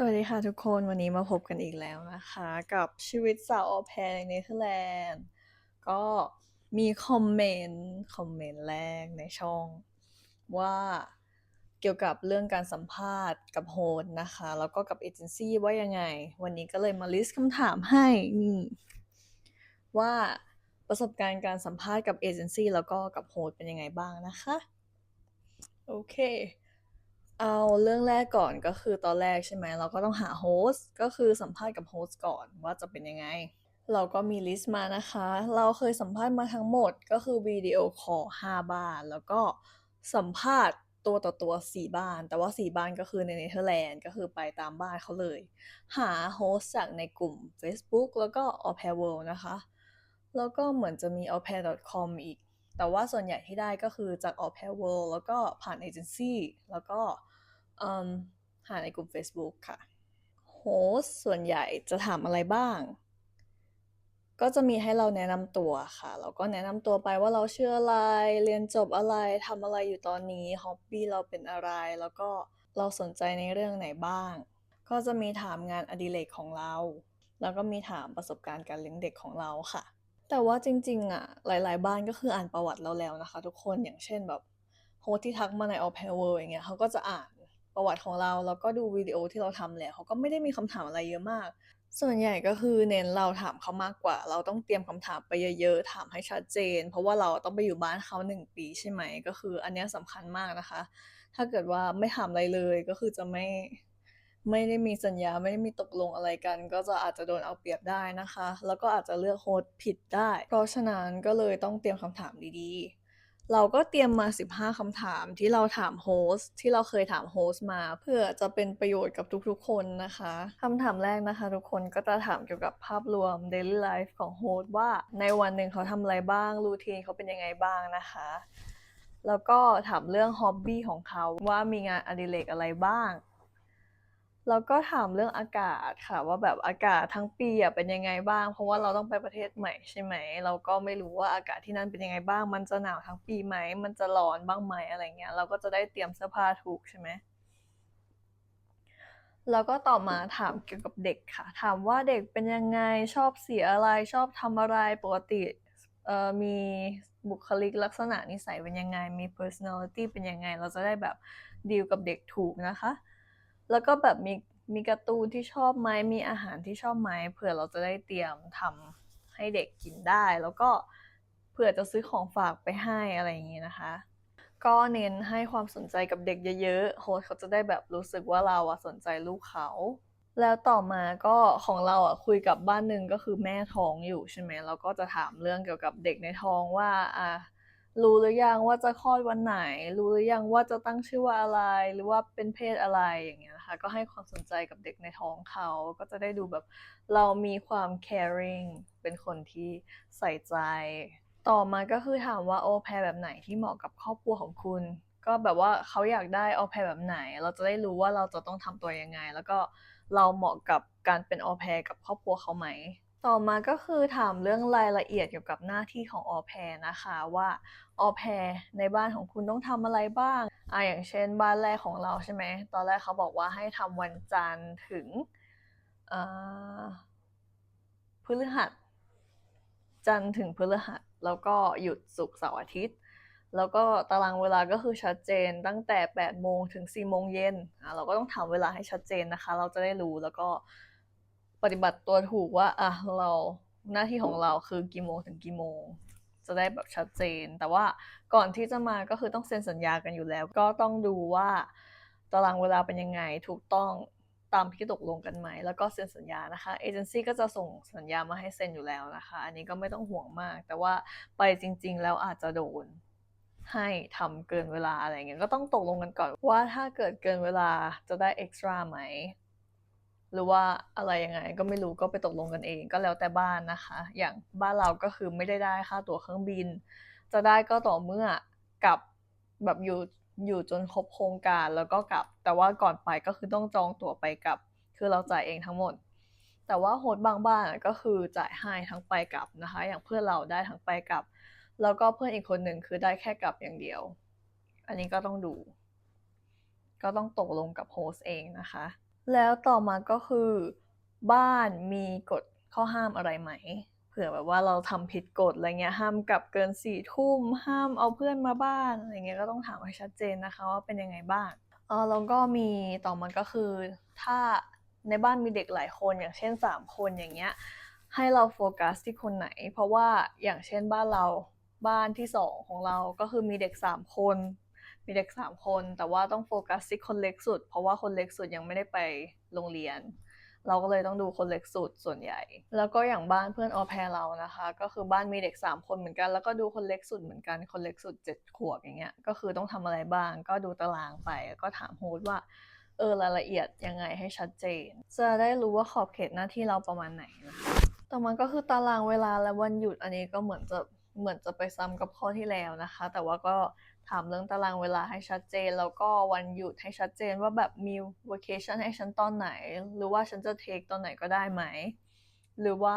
สวัสดีค่ะทุกคนวันนี้มาพบกันอีกแล้วนะคะ กับชีวิตสาวออแพรในเนเธอร์แลนด์ก็มีคอมเมนต์คอมเมนต์แรกในช่อง ว่าเกี่ยวกับเรื่องการสัมภาษณ์กับโฮสนะคะ แล้วก็กับเอเจนซี่ว่ายังไง วันนี้ก็เลยมาลิสต์คำถามให้นี่ว่าประสบการณ์การสัมภาษณ์กับเอเจนซี่แล้วก็กับโฮสเป็นยังไงบ้างนะคะ โอเค เอาเรื่องแรกก่อนก็คือตอนแรกใช่ไหมเราก็ต้องหาโฮสต์ก็คือสัมภาษณ์กับโฮสต์ก่อนว่าจะเป็นยังไง เราก็มีลิสต์มานะคะ เราเคยสัมภาษณ์มาทั้งหมดก็คือวิดีโอคอล5บ้าน แล้วก็สัมภาษณ์ตัวต่อตัว 4 บ้าน แต่ว่า 4 บ้านก็คือในเนเธอร์แลนด์ก็คือไปตามบ้านเขาเลย หาโฮสต์จากในกลุ่ม Facebook แล้วก็ a u p a i r World นะคะ แล้วก็เหมือนจะมี a u p a i r com อีก แต่ว่าส่วนใหญ่ที่ได้ก็คือจาก a u p a i r World แล้วก็ผ่านเอเจนซี่แล้วก็ หาในกลุ่ม Facebook ค่ะโฮสส่วนใหญ่จะถามอะไรบ้าง ก็จะมีให้เราแนะนำตัวค่ะ เราก็แนะนำตัวไปว่าเราเชื่ออะไร เรียนจบอะไรทำอะไรอยู่ตอนนี้ ฮ็อบบี้เราเป็นอะไร แล้วก็เราสนใจในเรื่องไหนบ้าง ก็จะมีถามงานอดิเรกของเรา แล้วก็มีถามประสบการณ์การเลี้ยงเด็กของเราค่ะ แต่ว่าจริงๆอะ หลาย ๆ บ้านก็คืออ่านประวัติเราแล้วนะคะ ทุกคน อย่างเช่นแบบโฮสที่ทักมาใน a l p a i r World อย่างเงี้ยเขาก็จะอ่าน ประวัติของเราแล้วก็ดูวิดีโอที่เราทำแล้วเขาก็ไม่ได้มีคำถามอะไรเยอะมาก ส่วนใหญ่ก็คือเน้นเราถามเขามากกว่า เราต้องเตรียมคำถามไปเยอะๆถามให้ชัดเจน เพราะว่าเราต้องไปอยู่บ้านเขาหนึ่งปีใช่ไหมก็คือ อันนี้สำคัญมากนะคะ ถ้าเกิดว่าไม่ถามอะไรเลยก็คือจะไม่ไม่ได้มีสัญญาไม่ได้มีตกลงอะไรกัน ก็จะอาจจะโดนเอาเปรียบได้นะคะ แล้วก็อาจจะเลือกโฮสต์ผิดได้ เพราะฉะนั้นก็เลยต้องเตรียมคำถามดีๆ เราก็เตรียมมา 15คำถามที่เราถามโฮสที่เราเคยถามโฮสมาเพื่อจะเป็นประโยชน์กับทุกๆ คนนะคะคำถามแรกนะคะ ทุกคนก็จะถามเกี่ยวกับภาพรวม daily life ของโฮสว่าในวันหนึ่งเขาทำอะไรบ้างรูทีนเขาเป็นยังไงบ้างนะคะ แล้วก็ถามเรื่องฮ็อบบี้ของเขาว่ามีงานอดิเรกอะไรบ้าง แล้วก็ถามเรื่องอากาศค่ะ ว่าแบบอากาศทั้งปีอะเป็นยังไงบ้าง เพราะว่าเราต้องไปประเทศใหม่ใช่ไหม เราก็ไม่รู้ว่าอากาศที่นั่นเป็นยังไงบ้าง มันจะหนาวทั้งปีไหม มันจะร้อนบ้างไหมอะไรเงี้ย เราก็จะได้เตรียมเสื้อผ้าถูกใช่ไหมแล้วก็ต่อมาถามเกี่ยวกับเด็กค่ะ ถามว่าเด็กเป็นยังไงชอบเสียอะไรชอบทำอะไรปกติเอ่อมีบุคลิกลักษณะนิสัยเป็นยังไง มี personality เป็นยังไง เราจะได้แบบดีลกับเด็กถูกนะคะ แล้วก็แบบมีมีการ์ตูนที่ชอบไหมมีอาหารที่ชอบไหมเผื่อเราจะได้เตรียมทำให้เด็กกินได้ แล้วก็เผื่อจะซื้อของฝากไปให้อะไรอย่างนี้นะคะ ก็เน้นให้ความสนใจกับเด็กเยอะๆโฮสเขาจะได้แบบรู้สึกว่าเราอะสนใจลูกเขา แล้วต่อมาก็ของเราอะคุยกับบ้านหนึ่งก็คือแม่ท้องอยู่ใช่ไหมเราก็จะถามเรื่องเกี่ยวกับเด็กในท้องว่าอะ รู้หรือยังว่าจะคลอดวันไหน รู้หรือยังว่าจะตั้งชื่อว่าอะไร หรือว่าเป็นเพศอะไรอย่างเงี้ยนะคะก็ให้ความสนใจกับเด็กในท้องเขา ก็จะได้ดูแบบเรามีความ caring เป็นคนที่ใส่ใจ ต่อมาก็คือถามว่าโอแพรแบบไหนที่เหมาะกับครอบครัวของคุณ ก็แบบว่าเขาอยากได้โอแพรแบบไหน เราจะได้รู้ว่าเราจะต้องทำตัวยังไง แล้วก็เราเหมาะกับการเป็นออแพรกับครอบครัวเขาไหม ต่อมาก็คือถามเรื่องรายละเอียดเกี่ยวกับหน้าที่ของออแพรนะคะว่าออแพรในบ้านของคุณต้องทำอะไรบ้างอ่าอย่างเช่นบ้านแรกของเราใช่ไหมตอนแรกเขาบอกว่าให้ทำวันจันทร์ถึงพฤหัส จันทร์ถึงพฤหัส แล้วก็หยุดศุกร์เสาร์อาทิตย์ แล้วก็ตารางเวลาก็คือชัดเจนตั้งแต่8โมงถึง4โมงเย็นอ่าเราก็ต้องทำเวลาให้ชัดเจนนะคะ เราจะได้รู้แล้วก็ ปฏิบัติตัวถูกว่าอะเราหน้าที่ของเราคือกี่โมงถึงกี่โมง จะได้แบบชัดเจน แต่ว่าก่อนที่จะมาก็คือต้องเซ็นสัญญากันอยู่แล้ว ก็ต้องดูว่าตารางเวลาเป็นยังไงถูกต้องตามที่ตกลงกันไหม แล้วก็เซ็นสัญญานะคะ เอเจนซี่ก็จะส่งสัญญามาให้เซ็นอยู่แล้วนะคะ อันนี้ก็ไม่ต้องห่วงมาก แต่ว่าไปจริง ๆ แล้วอาจจะโดนให้ทำเกินเวลาอะไรเงี้ย ก็ต้องตกลงกันก่อนว่าถ้าเกิดเกินเวลาจะได้เอ็กซ์ตร้าไหม หรือว่าอะไรยังไงก็ไม่รู้ก็ไปตกลงกันเองก็แล้วแต่บ้านนะคะ อย่างบ้านเราก็คือไม่ได้ได้ค่าตั๋วเครื่องบิน จะได้ก็ต่อเมื่อกับแบบอยู่อยู่จนครบโครงการแล้วก็กลับ แต่ว่าก่อนไปก็คือต้องจองตั๋วไปกลับ คือเราจ่ายเองทั้งหมด แต่ว่าโฮสต์บางบ้านก็คือจ่ายให้ทั้งไปกลับนะคะ อย่างเพื่อนเราได้ทั้งไปกลับ แล้วก็เพื่อนอีกคนหนึ่งคือได้แค่กลับอย่างเดียว อันนี้ก็ต้องดู ก็ต้องตกลงกับโฮสต์เองนะคะ แล้วต่อมาก็คือ บ้านมีกฎข้อห้ามอะไรไหม เผื่อแบบว่าเราทำผิดกฎอะไรเงี้ยห้ามกลับเกินสี่ทุ่มห้ามเอาเพื่อนมาบ้านอะไรเงี้ยก็ต้องถามให้ชัดเจนนะคะว่าเป็นยังไงบ้างเออแล้วก็มีต่อมาก็คือ ถ้าในบ้านมีเด็กหลายคนอย่างเช่นสามคนอย่างเงี้ยให้เราโฟกัสที่คนไหน เพราะว่าอย่างเช่นบ้านเราบ้านที่สองของเราก็คือมีเด็กสามคน มีเด็กสามคน แต่ว่าต้องโฟกัสที่คนเล็กสุด เพราะว่าคนเล็กสุดยังไม่ได้ไปโรงเรียน เราก็เลยต้องดูคนเล็กสุดส่วนใหญ่ แล้วก็อย่างบ้านเพื่อนออแพรเรานะคะ ก็คือบ้านมีเด็กสามคนเหมือนกัน แล้วก็ดูคนเล็กสุดเหมือนกัน คนเล็กสุดเจ็ดขวบอย่างเงี้ย ก็คือต้องทำอะไรบ้าง ก็ดูตารางไป ก็ถามโฮสต์ว่าเออรายละเอียดยังไงให้ชัดเจน จะได้รู้ว่าขอบเขตหน้าที่เราประมาณไหนนะคะต่อมาก็คือตารางเวลาและวันหยุดอันนี้ก็เหมือนจะ เหมือนจะไปซ้ำกับข้อที่แล้วนะคะ แต่ว่าก็ถามเรื่องตารางเวลาให้ชัดเจน แล้วก็วันหยุดให้ชัดเจนว่าแบบมี vacation ให้ฉันตอนไหน หรือว่าฉันจะ take ตอนไหนก็ได้ไหม หรือว่า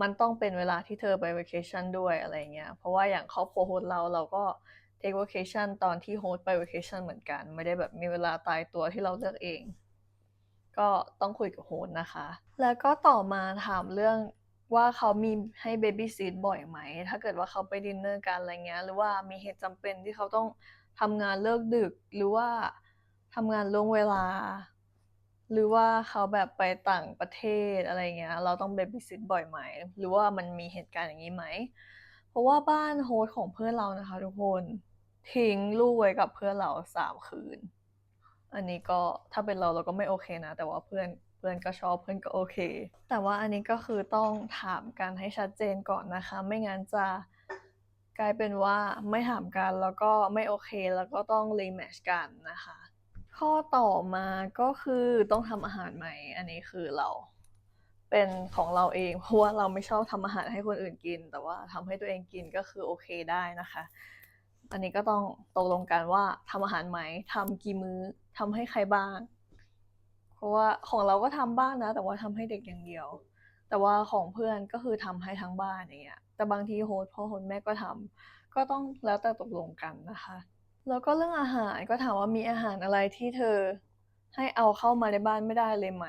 มันต้องเป็นเวลาที่เธอไป vacation ด้วยอะไรเงี้ย เพราะว่าอย่างครอบครัวโฮสต์เราเราก็ take vacation ตอนที่โฮสต์ไป vacation เหมือนกัน ไม่ได้แบบมีเวลาตายตัวที่เราเลือกเอง ก็ต้องคุยกับโฮสต์นะคะ แล้วก็ต่อมาถามเรื่อง ว่าเขามีให้เบบี้ซีทบ่อยไหม ถ้าเกิดว่าเขาไปดินเนอร์กันอะไรเงี้ย หรือว่ามีเหตุจำเป็นที่เขาต้องทำงานเลิกดึก หรือว่าทำงานล่วงเวลา หรือว่าเขาแบบไปต่างประเทศอะไรเงี้ย เราต้องเบบี้ซิทบ่อยไหม หรือว่ามันมีเหตุการณ์อย่างนี้ไหม เพราะว่าบ้านโฮสของเพื่อนเรานะคะทุกคนทิ้งลูกไว้กับเพื่อนเราสามคืน อันนี้ก็ถ้าเป็นเราเราก็ไม่โอเคนะ แต่ว่าเพื่อน เพื่อนก็ชอบเพื่อนก็โอเค แต่ว่าอันนี้ก็คือต้องถามกันให้ชัดเจนก่อนนะคะ ไม่งั้นจะกลายเป็นว่าไม่ถามกันแล้วก็ไม่โอเคแล้วก็ต้องรีแมชกันนะคะ ข้อต่อมาก็คือต้องทำอาหารใหม่ อันนี้คือเราเป็นของเราเองเพราะว่าเราไม่ชอบทำอาหารให้คนอื่นกิน แต่ว่าทำให้ตัวเองกินก็คือโอเคได้นะคะ อันนี้ก็ต้องตกลงกันว่าทำอาหารไหมทำกี่มื้อทำให้ใครบ้าง เพราะว่าของเราก็ทำบ้างนะ แต่ว่าทำให้เด็กอย่างเดียว แต่ว่าของเพื่อนก็คือทำให้ทั้งบ้านอย่างเงี้ยแต่บางทีโฮสต์พ่อโฮสต์แม่ก็ทำก็ต้องแล้วแต่ตกลงกันนะคะ แล้วก็เรื่องอาหารก็ถามว่ามีอาหารอะไรที่เธอให้เอาเข้ามาในบ้านไม่ได้เลยไหม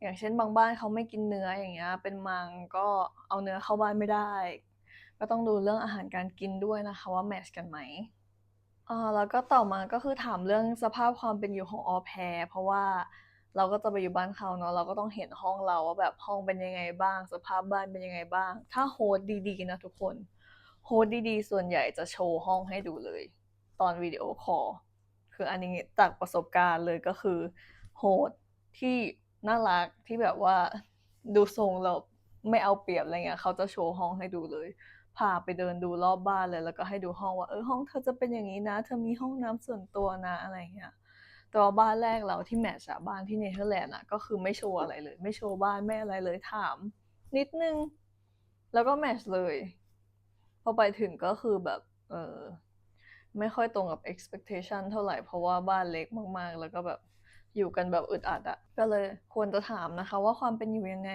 อย่างเช่นบางบ้านเขาไม่กินเนื้ออย่างเงี้ย เป็นมังก็เอาเนื้อเข้าบ้านไม่ได้ ก็ต้องดูเรื่องอาหารการกินด้วยนะคะว่าแมทช์กันไหมอ่าแล้วก็ต่อมาก็คือถามเรื่องสภาพความเป็นอยู่ของออแพรเพราะว่า เราก็จะไปอยู่บ้านเขาเนาะเราก็ต้องเห็นห้องเราว่าแบบห้องเป็นยังไงบ้าง สภาพบ้านเป็นยังไงบ้าง ถ้าโฮสต์ดีๆนะทุกคนโฮสต์ดีๆส่วนใหญ่จะโชว์ห้องให้ดูเลย ตอนวิดีโอคอลคืออันนี้จากประสบการณ์เลยก็คือโฮสต์ที่น่ารักที่แบบว่าดูทรงเราไม่เอาเปรียบอะไรเงี้ยเขาจะโชว์ห้องให้ดูเลยพาไปเดินดูรอบบ้านเลย แล้วก็ให้ดูห้องว่าเออห้องเธอจะเป็นอย่างนี้นะ เธอมีห้องน้ำส่วนตัวนะอะไรเงี้ย แต่ว่าบ้านแรกเราที่แมทช์อะบ้านที่เนเธอร์แลนด์อะก็คือไม่โชว์อะไรเลย ไม่โชว์บ้านไม่อะไรเลยถาม นิดนึง แล้วก็แมทช์เลยพอไปถึงก็คือแบบเออไม่ค่อยตรงกับ expectation เท่าไหร่เพราะว่าบ้านเล็กมากๆ แล้วก็แบบอยู่กันแบบอึดอัดอะก็เลยควรจะถามนะคะ ว่าความเป็นอยู่ยังไง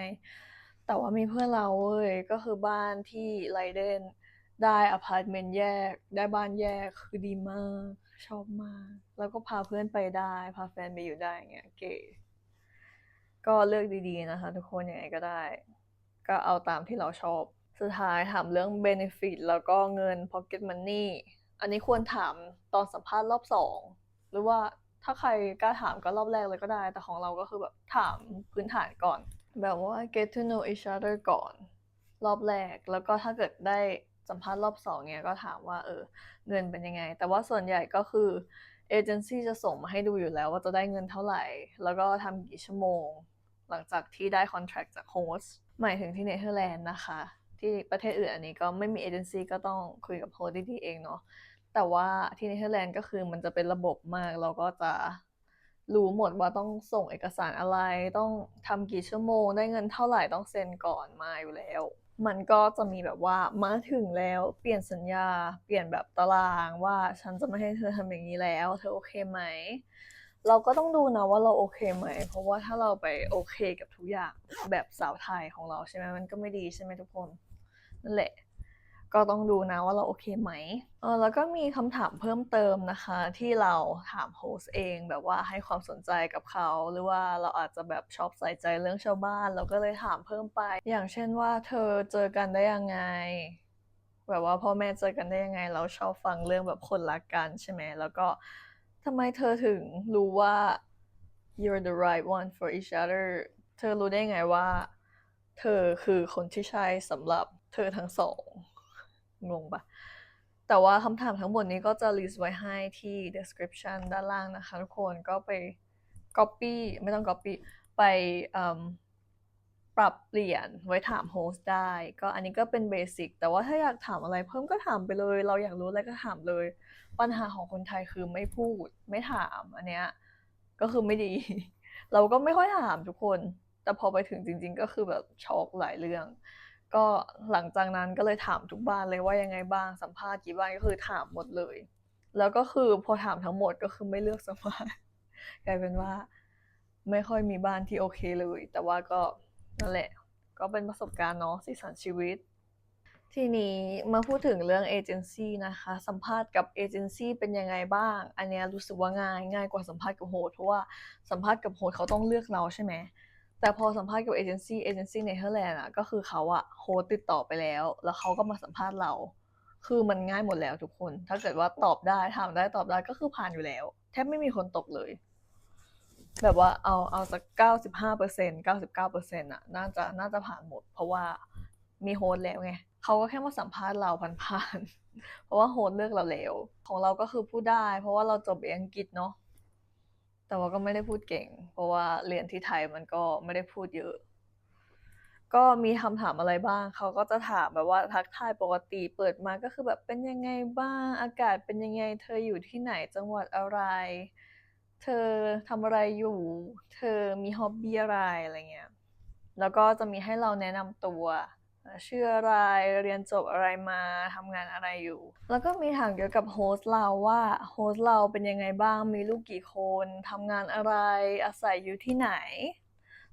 แต่ว่ามีเพื่อนเราเว้ยก็คือบ้านที่ไลเดนได้อพาร์ตเมนต์แยก ได้บ้านแยกคือดีมาก ชอบมาก แล้วก็พาเพื่อนไปได้ พาแฟนไปอยู่ได้เงี้ยเก๋ก็เลือกดีๆนะคะ ทุกคนยังไงก็ได้ ก็เอาตามที่เราชอบ สุดท้ายถามเรื่อง benefit แล้วก็เงิน pocket money อันนี้ควรถามตอนสัมภาษณ์รอบสองหรือว่าถ้าใครกล้าถามก็รอบแรกเลยก็ได้ แต่ของเราก็คือแบบถามพื้นฐานก่อน แบบว่า get to know each other ก่อน รอบแรก แล้วก็ถ้าเกิดได้ สัมภาษณ์รอบสองเนี่ยก็ถามว่าเออเงินเป็นยังไง แต่ว่าส่วนใหญ่ก็คือเอเจนซี่จะส่งมาให้ดูอยู่แล้วว่าจะได้เงินเท่าไหร่ แล้วก็ทำกี่ชั่วโมง หลังจากที่ได้คอนแท c t จากโฮสต์หมายถึงที่เนเธอร์แลนด์นะคะ ที่ประเทศอื่นอันนี้ก็ไม่มีเอเจนซี่ก็ต้องคุยกับโฮสต์ดีๆเองเนาะแต่ว่าที่เนเธอร์แลนด์ก็คือมันจะเป็นระบบมาก เราก็จะรู้หมดว่าต้องส่งเอกสารอะไร ต้องทำกี่ชั่วโมง ได้เงินเท่าไหร่ต้องเซ็นก่อนมาอยู่แล้ว มันก็จะมีแบบว่ามาถึงแล้วเปลี่ยนสัญญา เปลี่ยนแบบตารางว่าฉันจะไม่ให้เธอทำอย่างนี้แล้ว เธอโอเคไหม เราก็ต้องดูนะว่าเราโอเคไหม เพราะว่าถ้าเราไปโอเคกับทุกอย่างแบบสาวไทยของเราใช่ไหมมันก็ไม่ดีใช่ไหมทุกคนนั่นแหละ ก็ต้องดูนะว่าเราโอเคไหมเออแล้วก็มีคำถามเพิ่มเติมนะคะ ที่เราถามโฮสเองแบบว่าให้ความสนใจกับเขา หรือว่าเราอาจจะแบบชอบใส่ใจเรื่องชาวบ้าน เราก็เลยถามเพิ่มไป อย่างเช่นว่าเธอเจอกันได้ยังไง แบบว่าพ่อแม่เจอกันได้ยังไง เราชอบฟังเรื่องแบบคนรักกันใช่ไหมแล้วก็ทำไมเธอถึงรู้ว่า you're the right one for each other เธอรู้ได้ไงว่า เธอคือคนที่ใช่สำหรับเธอทั้งสอง งงปะแต่ว่าคำถามทั้งหมดนี้ก็จะ list ไว้ให้ที่ description ด้านล่างนะคะทุกคนก็ไป copy ไม่ต้อง copy ไปปรับเปลี่ยนไว้ถามโฮสต์ได้ ก็อันนี้ก็เป็นเบสิกแต่ว่าถ้าอยากถามอะไรเพิ่มก็ถามไปเลย เราอยากรู้อะไรก็ถามเลย ปัญหาของคนไทยคือไม่พูด ไม่ถามอันเนี้ยก็คือไม่ดี เราก็ไม่ค่อยถามทุกคน แต่พอไปถึงจริง ๆ ก็คือแบบช็อกหลายเรื่อง ก็หลังจากนั้นก็เลยถามทุกบ้านเลยว่ายังไงบ้างสัมภาษณ์กี่บ้านก็คือถามหมดเลย แล้วก็คือพอถามทั้งหมดก็คือไม่เลือกสัมภาษณ์กลายเป็นว่า ไม่ค่อยมีบ้านที่โอเคเลย แต่ว่าก็นั่นแหละ ก็เป็นประสบการณ์เนาะสีสันชีวิต ทีนี้มาพูดถึงเรื่องเอเจนซี่นะคะ สัมภาษณ์กับเอเจนซี่เป็นยังไงบ้าง อันเนี้ยรู้สึกว่าง่ายง่ายกว่าสัมภาษณ์กับโฮสเพราะว่าสัมภาษณ์กับโฮสเขาต้องเลือกเราใช่ไหม แต่พอสัมภาษณ์กับเอเจนซี่เอเจนซี่เนเธอร์แลนด์อะก็คือเขาอะโฮสติดต่อไปแล้ว แล้วเขาก็มาสัมภาษณ์เรา คือมันง่ายหมดแล้วทุกคน ถ้าเกิดว่าตอบได้ถามได้ตอบได้ก็คือผ่านอยู่แล้วแทบไม่มีคนตกเลย แบบว่าเอาเอาสักเก้าสิบห้าเปอร์เซ็นเก้าสิบเก้าเปอร์เซ็นต์อะน่าจะน่าจะผ่านหมด เพราะว่ามีโฮสต์แล้วไงเขาก็แค่มาสัมภาษณ์เราผ่านๆเพราะว่าโฮสต์เลือกเราแล้ว ของเราก็คือพูดได้ เพราะว่าเราจบเอกอังกฤษเนาะ แต่ว่าก็ไม่ได้พูดเก่ง เพราะว่าเรียนที่ไทยมันก็ไม่ได้พูดเยอะ ก็มีคำถามอะไรบ้าง เขาก็จะถามแบบว่าทักทายปกติเปิดมาก็คือแบบเป็นยังไงบ้าง อากาศเป็นยังไง เธออยู่ที่ไหนจังหวัดอะไร เธอทำอะไรอยู่ เธอมีฮ็อบบี้อะไรอะไรเงี้ย แล้วก็จะมีให้เราแนะนำตัว ชื่ออะไรเรียนจบอะไรมาทำงานอะไรอยู่ แล้วก็มีถามเกี่ยวกับโฮสต์เราว่าโฮสต์เราเป็นยังไงบ้างมีลูกกี่คนทำงานอะไรอาศัยอยู่ที่ไหน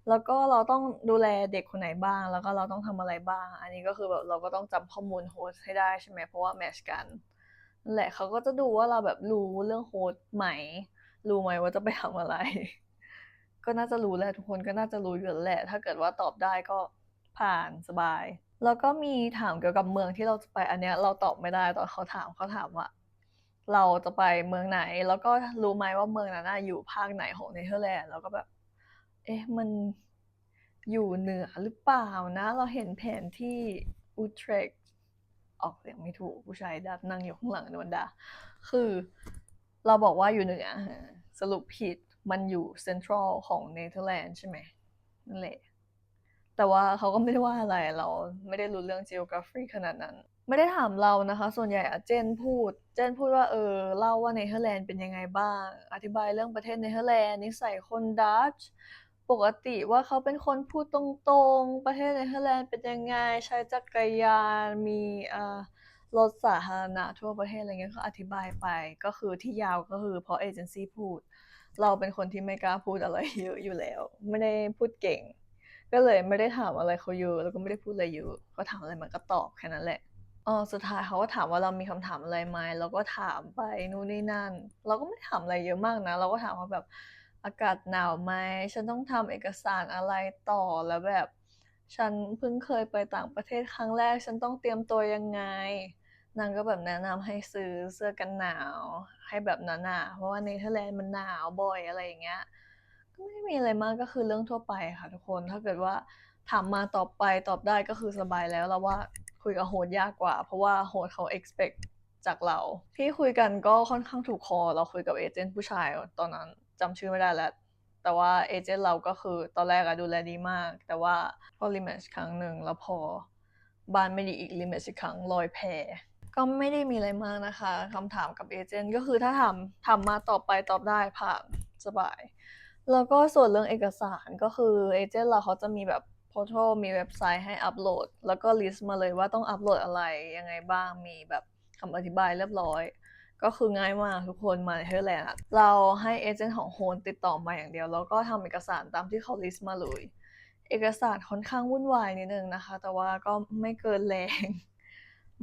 แล้วก็เราต้องดูแลเด็กคนไหนบ้าง แล้วก็เราต้องทำอะไรบ้าง อันนี้ก็คือแบบเราก็ต้องจำข้อมูลโฮสต์ให้ได้ใช่ไหมเพราะว่าแมชกันนั่นแหละเขาก็จะดูว่าเราแบบรู้เรื่องโฮสต์ไหม รู้ไหมว่าจะไปทำอะไร ก็น่าจะรู้แหละทุกคนก็น่าจะรู้อยู่แล้วแหละ ถ้าเกิดว่าตอบได้ก็ ผ่านสบาย แล้วก็มีถามเกี่ยวกับเมืองที่เราจะไปอันเนี้ยเราตอบไม่ได้ตอนเขาถามเขาถามว่า เราจะไปเมืองไหน แล้วก็รู้ไหมว่าเมืองนั้นอยู่ภาคไหนของเนเธอร์แลนด์แล้วก็แบบ เอ๊ะมันอยู่เหนือหรือเปล่านะ เราเห็นแผนที่อูทร c ออกเสียงไม่ถูกผู้ชายดัดนั่งอยู่ข้างหลังโดนดา คือเราบอกว่าอยู่เหนือสรุปผิดมันอยู่เซ็นทรัลของเนเธอร์แลนด์ใช่ไหมนั่นแหละ แต่ว่าเขาก็ไม่ได้ว่าอะไรเราไม่ได้รู้เรื่อง geography ขนาดนั้น ไม่ได้ถามเรานะคะ ส่วนใหญ่อะเจนพูด เจนพูดว่าเออเล่าว่าเนเธอร์แลนด์เป็นยังไงบ้าง อธิบายเรื่องประเทศเนเธอร์แลนด์นิสัยคนดัตช์ปกติว่าเขาเป็นคนพูดตรงๆ ประเทศเนเธอร์แลนด์เป็นยังไง ใช้จักรยานมีเอ่อรถสาธารณะทั่วประเทศอะไรเงี้ยก็อธิบายไปก็คือที่ยาวก็คือเพราะเอเจนซี่พูด เราเป็นคนที่ไม่กล้าพูดอะไรเยอะอยู่แล้ว ไม่ได้พูดเก่ง ก็เลยไม่ได้ถามอะไรเขาเยอะแล้วก็ไม่ได้พูดอะไรเยอะก็ถามอะไรมันก็ตอบแค่นั้นแหละอ๋อสุดท้ายเขาก็ถามว่าเรามีคำถามอะไรไหมเราก็ถามไปนู่นนี่นั่น เราก็ไม่ได้ถามอะไรเยอะมากนะ เราก็ถามว่าแบบอากาศหนาวไหมฉันต้องทำเอกสารอะไรต่อแล้วแบบ ฉันเพิ่งเคยไปต่างประเทศครั้งแรก ฉันต้องเตรียมตัวยังไงนางก็แบบแนะนำให้ซื้อเสื้อกันหนาว ให้แบบหนาๆเพราะว่าเนเธอร์แลนด์มันหนาวบ่อยอะไรอย่างเงี้ย ไม่ได้มีอะไรมากก็คือเรื่องทั่วไปค่ะทุกคน ถ้าเกิดว่าถามมาตอบไปตอบได้ก็คือสบายแล้วเราว่าคุยกับโฮสยากกว่า เพราะว่าโฮสเขา expect จากเรา ที่คุยกันก็ค่อนข้างถูกคอ เราคุยกับเอเจนต์ผู้ชายตอนนั้นจำชื่อไม่ได้แล้วแต่ว่าเอเจนต์เราก็คือตอนแรกอะดูแลดีมาก แต่ว่าพอรีแมชครั้งหนึ่งแล้วพอบ้านไม่ดีอีกรีแมชอีกครั้งลอยแพก็ไม่ได้มีอะไรมากนะคะคำถามกับเอเจนต์ก็คือถ้าถามถามมาตอบไปตอบได้ผ่านสบาย แล้วก็ส่วนเรื่องเอกสารก็คือเอเจนต์เราเขาจะมีแบบโพสต์มีเว็บไซต์ให้อัปโหลด แล้วก็ลิสต์มาเลยว่าต้องอัปโหลดอะไรยังไงบ้าง มีแบบคำอธิบายเรียบร้อย ก็คือง่ายมากทุกคนมาเฮอร์แลนด์เราให้เอเจนต์ของโฮนติดต่อมาอย่างเดียว แล้วก็ทำเอกสารตามที่เขาลิสต์มาเลย เอกสารค่อนข้างวุ่นวายนิดนึงนะคะ แต่ว่าก็ไม่เกินแรง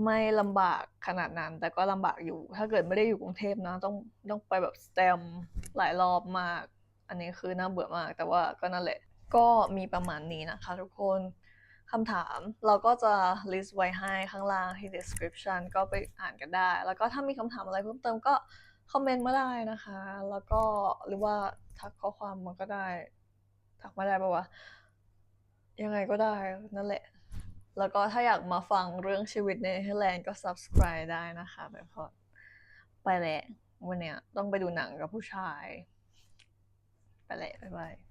ไม่ลำบากขนาดนั้น แต่ก็ลำบากอยู่ ถ้าเกิดไม่ได้อยู่กรุงเทพนะต้องต้องไปแบบสแตมหลายรอบมาก อันนี้คือน่าเบื่อมาก แต่ว่าก็นั่นแหละ ก็มีประมาณนี้นะคะทุกคนคำถามเราก็จะ list ไว้ให้ข้างล่างที่ description ก็ไปอ่านกันได้ แล้วก็ถ้ามีคำถามอะไรเพิ่มเติมก็คอมเมนต์มาได้นะคะ แล้วก็หรือว่าทักข้อความมาก็ได้ ทักมาได้ปะวะ ยังไงก็ได้นั่นแหละ แล้วก็ถ้าอยากมาฟังเรื่องชีวิตในเนเธอร์แลนด์ก็ subscribe ได้นะคะแบบพอไปแหละวันเนี้ยต้องไปดูหนังกับผู้ชาย ไปแ